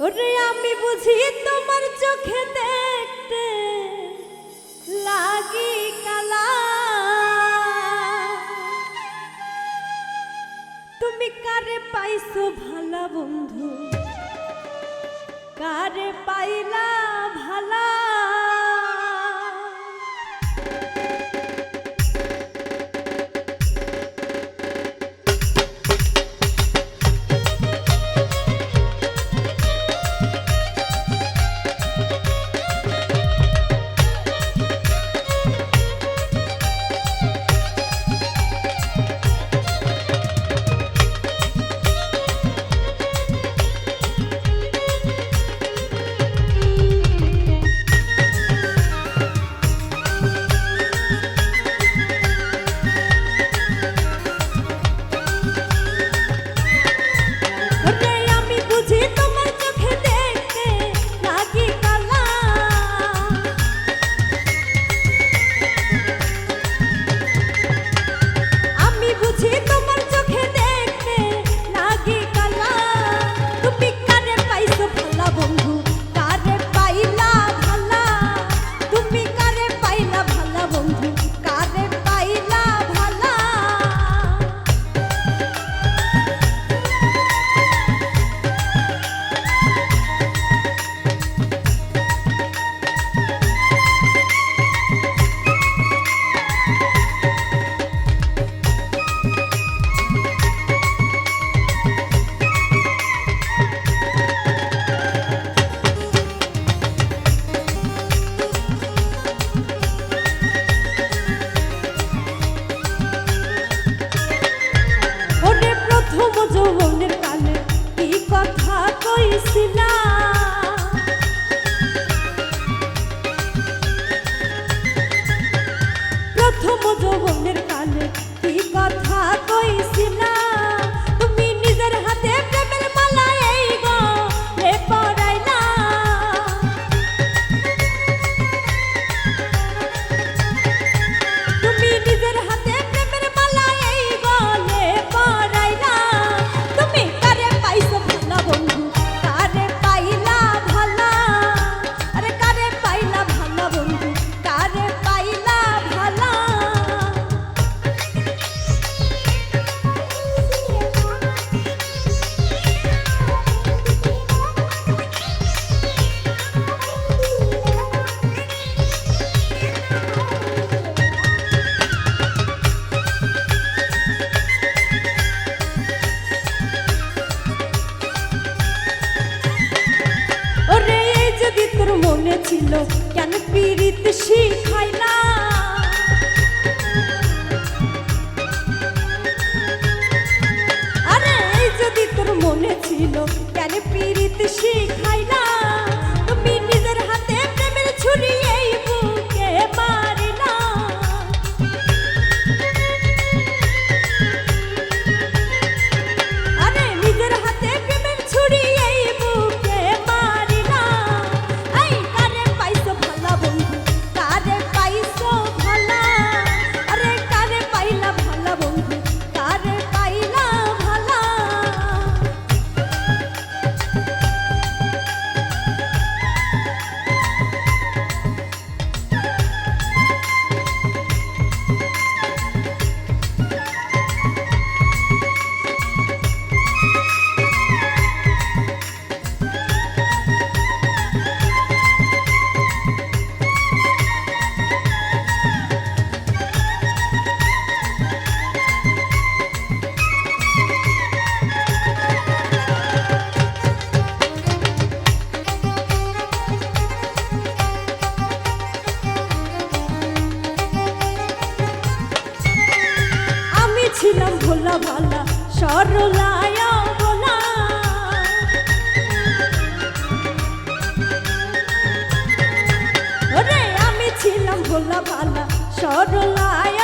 ওরে আমি বুঝি তোমার চোখে দেখতে লাগি কালা। তুমি কারে পাইছো ভালা বন্ধু? কারে পাইলা ভালা? হইছিলা ছিল কেন পীড়িত শিখাইলা আরে যদি তোর মনে ছিল কেন পীড়িত ভালা সরলায় বলা ওরে আমি ছিলাম ভোলা ভালা সরলায়